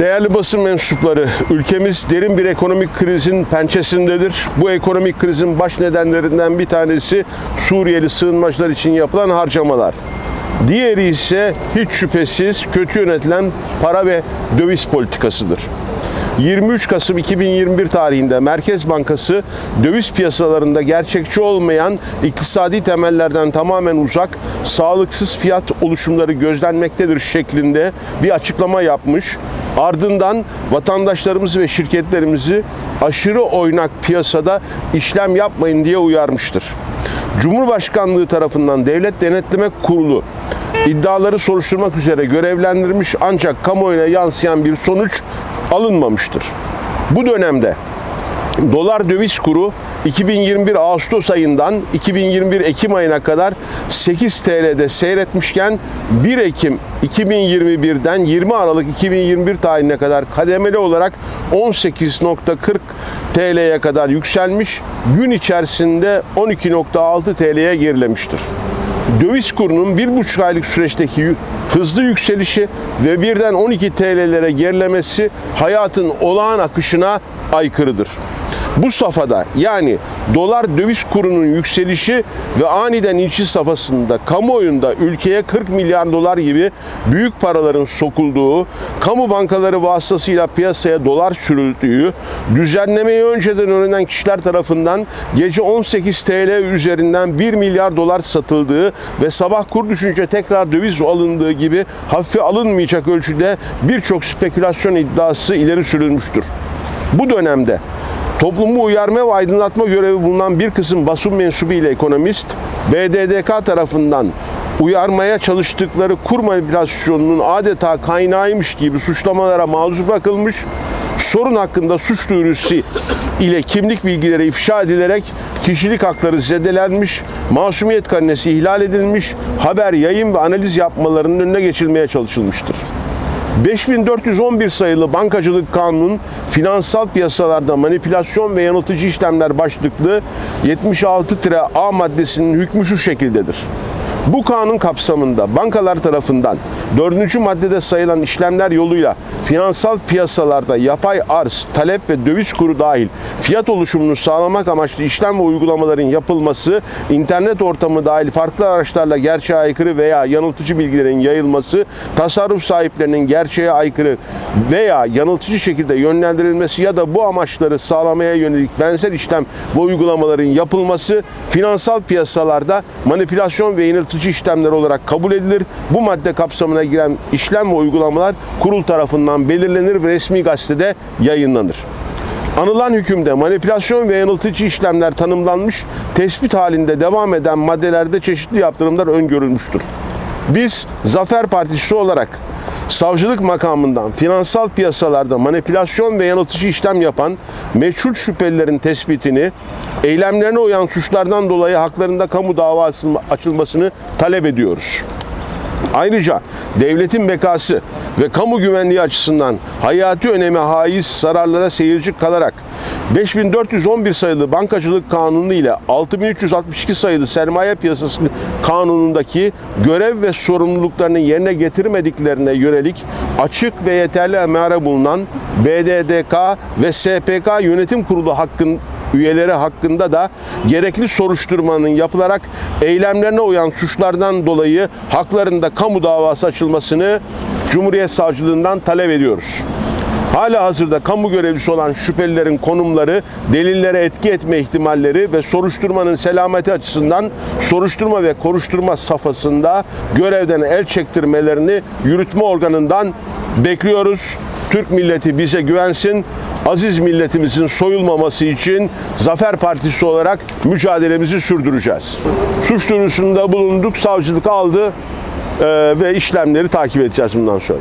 Değerli basın mensupları, ülkemiz derin bir ekonomik krizin pençesindedir. Bu ekonomik krizin baş nedenlerinden bir tanesi Suriyeli sığınmacılar için yapılan harcamalar. Diğeri ise hiç şüphesiz kötü yönetilen para ve döviz politikasıdır. 23 Kasım 2021 tarihinde Merkez Bankası döviz piyasalarında gerçekçi olmayan iktisadi temellerden tamamen uzak, sağlıksız fiyat oluşumları gözlenmektedir şeklinde bir açıklama yapmış. Ardından vatandaşlarımızı ve şirketlerimizi aşırı oynak piyasada işlem yapmayın diye uyarmıştır. Cumhurbaşkanlığı tarafından Devlet Denetleme Kurulu iddiaları soruşturmak üzere görevlendirmiş ancak kamuoyuna yansıyan bir sonuç alınmamıştır. Bu dönemde dolar döviz kuru 2021 Ağustos ayından 2021 Ekim ayına kadar 8 TL'de seyretmişken 1 Ekim 2021'den 20 Aralık 2021 tarihine kadar kademeli olarak 18.40 TL'ye kadar yükselmiş, gün içerisinde 12.6 TL'ye gerilemiştir döviz kurunun bir buçuk aylık süreçteki hızlı yükselişi ve birden 12 TL'lere gerilemesi hayatın olağan akışına aykırıdır. Bu safhada yani dolar döviz kurunun yükselişi ve aniden inişi safhasında kamuoyunda ülkeye 40 milyar dolar gibi büyük paraların sokulduğu, kamu bankaları vasıtasıyla piyasaya dolar sürüldüğü, düzenlemeyi önceden öğrenen kişiler tarafından gece 18 TL üzerinden 1 milyar dolar satıldığı ve sabah kur düşünce tekrar döviz alındığı gibi hafife alınmayacak ölçüde birçok spekülasyon iddiası ileri sürülmüştür. Bu dönemde toplumu uyarma ve aydınlatma görevi bulunan bir kısım basın mensubu ile ekonomist, BDDK tarafından uyarmaya çalıştıkları kur manipülasyonunun adeta kaynağıymış gibi suçlamalara maruz bırakılmış, sorun hakkında suç duyurusu ile kimlik bilgileri ifşa edilerek kişilik hakları zedelenmiş, masumiyet karinesi ihlal edilmiş, haber, yayın ve analiz yapmalarının önüne geçilmeye çalışılmıştır. 5411 sayılı Bankacılık Kanunu'nun finansal piyasalarda manipülasyon ve yanıltıcı işlemler başlıklı 76-A maddesinin hükmü şu şekildedir. Bu kanun kapsamında bankalar tarafından 4. maddede sayılan işlemler yoluyla finansal piyasalarda yapay arz, talep ve döviz kuru dahil fiyat oluşumunu sağlamak amaçlı işlem ve uygulamaların yapılması, internet ortamı dahil farklı araçlarla gerçeğe aykırı veya yanıltıcı bilgilerin yayılması, tasarruf sahiplerinin gerçeğe aykırı veya yanıltıcı şekilde yönlendirilmesi ya da bu amaçları sağlamaya yönelik benzer işlem ve uygulamaların yapılması finansal piyasalarda manipülasyon ve yanıltıcı işlemler olarak kabul edilir. Bu madde kapsamına giren işlem ve uygulamalar kurul tarafından belirlenir ve resmi gazetede yayınlanır. Anılan hükümde manipülasyon ve yanıltıcı işlemler tanımlanmış, tespit halinde devam eden maddelerde çeşitli yaptırımlar öngörülmüştür. Biz Zafer Partisi olarak savcılık makamından finansal piyasalarda manipülasyon ve yanıltıcı işlem yapan meçhul şüphelilerin tespitini, eylemlerine uyan suçlardan dolayı haklarında kamu davası açılmasını talep ediyoruz. Ayrıca devletin bekası ve kamu güvenliği açısından hayati öneme haiz zararlara seyirci kalarak 5411 sayılı Bankacılık Kanunu ile 6362 sayılı Sermaye Piyasası Kanunu'ndaki görev ve sorumluluklarını yerine getirmediklerine yönelik açık ve yeterli emare bulunan BDDK ve SPK Yönetim Kurulu hakkın üyeleri hakkında da gerekli soruşturmanın yapılarak eylemlerine uyan suçlardan dolayı haklarında kamu davası açılmasını Cumhuriyet Savcılığından talep ediyoruz. Hala hazırda kamu görevlisi olan şüphelilerin konumları, delillere etki etme ihtimalleri ve soruşturmanın selameti açısından soruşturma ve koruşturma safhasında görevden el çektirmelerini yürütme organından bekliyoruz. Türk milleti bize güvensin. Aziz milletimizin soyulmaması için Zafer Partisi olarak mücadelemizi sürdüreceğiz. Suç duyurusunda bulunduk, savcılık aldı eee, ve işlemleri takip edeceğiz bundan sonra.